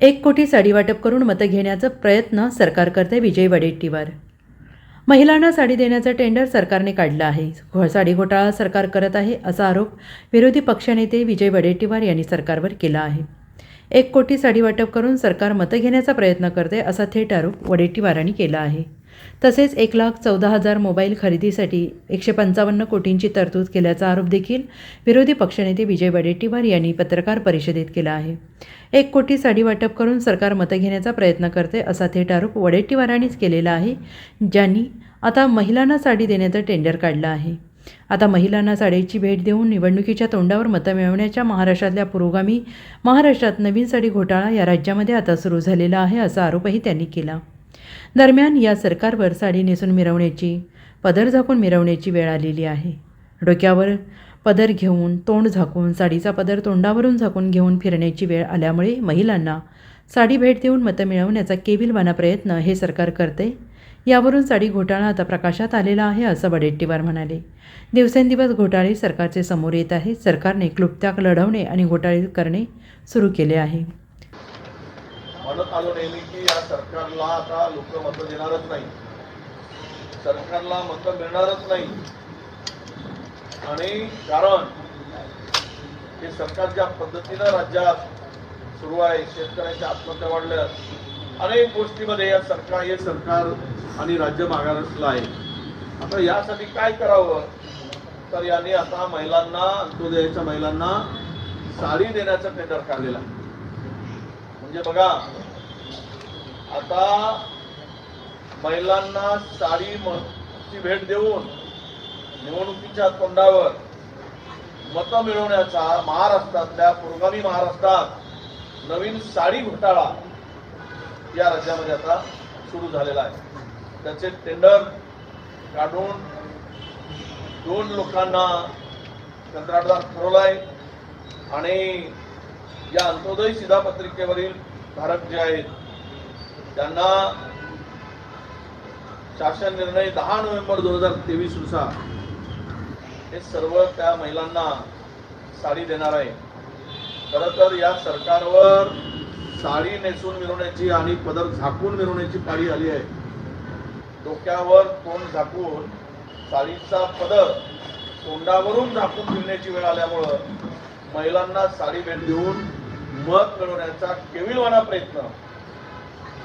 एक कोटी साडी वाटप करून मतं घेण्याचा प्रयत्न सरकार करते विजय वडेट्टीवार. महिलांना साडी देण्याचं टेंडर सरकारने काढलं आहे. घो- साडी घोटाळा सरकार करत आहे असा आरोप विरोधी पक्षनेते विजय वडेट्टीवार यांनी सरकारवर केला आहे. एक कोटी साडी वाटप करून सरकार मतं घेण्याचा प्रयत्न करते असा थेट आरोप वडेट्टीवारांनी केला आहे. तसेच एक लाख चौदा हजार मोबाईल खरेदीसाठी एकशे पंचावन्न कोटींची तरतूद केल्याचा आरोप देखील विरोधी पक्षनेते विजय वडेट्टीवार यांनी पत्रकार परिषदेत केला आहे. एक कोटी साडी वाटप करून सरकार मतं घेण्याचा प्रयत्न करते असा थेट आरोप वडेट्टीवारांनीच केलेला आहे ज्यांनी आता महिलांना साडी देण्याचं टेंडर काढलं आहे. आता महिलांना साडीची भेट देऊन निवडणुकीच्या तोंडावर मतं मिळवण्याच्या महाराष्ट्रातल्या पुरोगामी महाराष्ट्रात नवीन साडी घोटाळा या राज्यामध्ये आता सुरू झालेला आहे असा आरोपही त्यांनी केला. दरम्यान या सरकारवर साडी नेसून मिरवण्याची पदर झाकून मिरवण्याची वेळ आलेली आहे. डोक्यावर पदर घेऊन तोंड झाकून साडीचा पदर तोंडावरून झाकून घेऊन फिरण्याची वेळ आल्यामुळे महिलांना साडी भेट देऊन मतं मिळवण्याचा केविलवाना प्रयत्न हे सरकार करते. यावरून साडी घोटाळा आता प्रकाशात आलेला आहे असं वडेट्टीवार म्हणाले. दिवसेंदिवस घोटाळे सरकारचे समोर येत आहे सरकारने क्लुप्त्या लढवणे आणि घोटाळे करणे सुरू केले आहे. म्हणत आलो नेहमी की या सरकारला आता लोक मतं देणारच नाही. सरकारला मतं मिळणारच नाही. आणि कारण हे सरकार ज्या पद्धतीनं राज्यात सुरू आहे शेतकऱ्यांच्या आत्महत्या वाढल्या अनेक गोष्टीमध्ये या सरकार हे सरकार आणि राज्य मागासलं आहे. आता यासाठी काय करावं? तर यांनी आता महिलांना अंत्योदयाच्या महिलांना साडी देण्याचा टेंडर काढलेला आहे. म्हणजे बघा आता महिलांना साडी म- ची भेट देऊन निवडणुकीच्या तोंडावर मतं मिळवण्याचा महाराष्ट्रातल्या पुरोगामी महाराष्ट्रात नवीन साडी घोटाळा या राज्यामध्ये आता सुरू झालेला आहे. त्याचे टेंडर काढून दोन लोकांना कंत्राटदार ठरवलाय आणि या अंत्योदय शिधापत्रिकेवरील धारक जे आहेत त्यांना शासन निर्णय दहा नोव्हेंबर दोन हजार तेवीसनुसार हे सर्व त्या महिलांना साडी देणार आहे. खर तर या सरकारवर साडी नेसून मिरवण्याची आणि पदर झाकून मिरवण्याची पाळी आली आहे. डोक्यावर तोंड झाकून साडीचा पदर तोंडावरून झाकून फिरण्याची वेळ आल्यामुळं महिलांना साडी भेट देऊन मत मिळवण्याचा केविलवाना प्रयत्न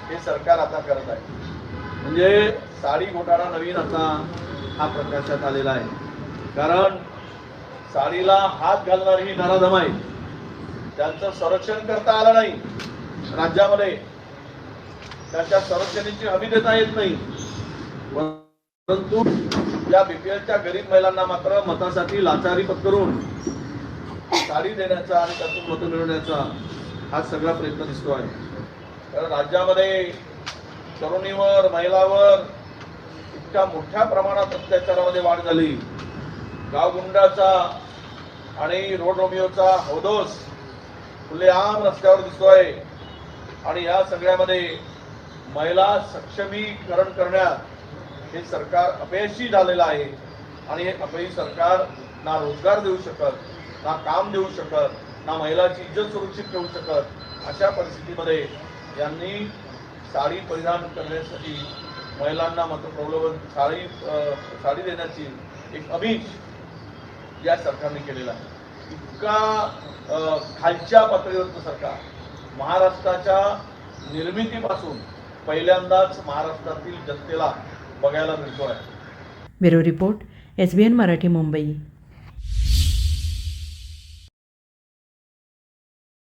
हे सरकार आता करत आहे. म्हणजे साडी घोटाळा नवीन आता हा प्रकाशात आलेला आहे. कारण साडीला हात घालणारी ही नराधम आहे त्यांचं संरक्षण करता आलं नाही. राज्यामध्ये त्याच्या संरक्षणेची हमी देता येत नाही. परंतु या बीपीएलच्या गरीब महिलांना मात्र मतासाठी लाचारी पत्करून साडी देण्याचा आणि त्यातून मतं मिळवण्याचा हा सगळा प्रयत्न दिसतो आहे. कारण राज्यामध्ये तरुणीवर महिलावर इतक्या मोठ्या प्रमाणात अत्याचारामध्ये वाढ झाली. गावगुंडाचा आणि रोड रोमिओचा हौदोस खुलेआम रस्त्यावर दिसतोय आणि या सगळ्यामध्ये महिला सक्षमीकरण करण्यात हे सरकार अपयशी झालेलं आहे. आणि हे अपयशी सरकार ना रोजगार देऊ शकत ना काम देऊ शकत ना महिलाची इज्जत सुरक्षित ठेवू शकत अशा परिस्थितीमध्ये यांनी साडी परिधान करण्यासाठी महिलांना मात्र प्रलोभन साडी साडी देण्याची एक अभिष या सरकारने केलेला आहे. इतका खालच्या पातळीवरचं सरकार महाराष्ट्राच्या निर्मितीपासून पहिल्यांदाच महाराष्ट्रातील जनतेला बघायला मिळतो आहे bureau report S B N Marathi Mumbai.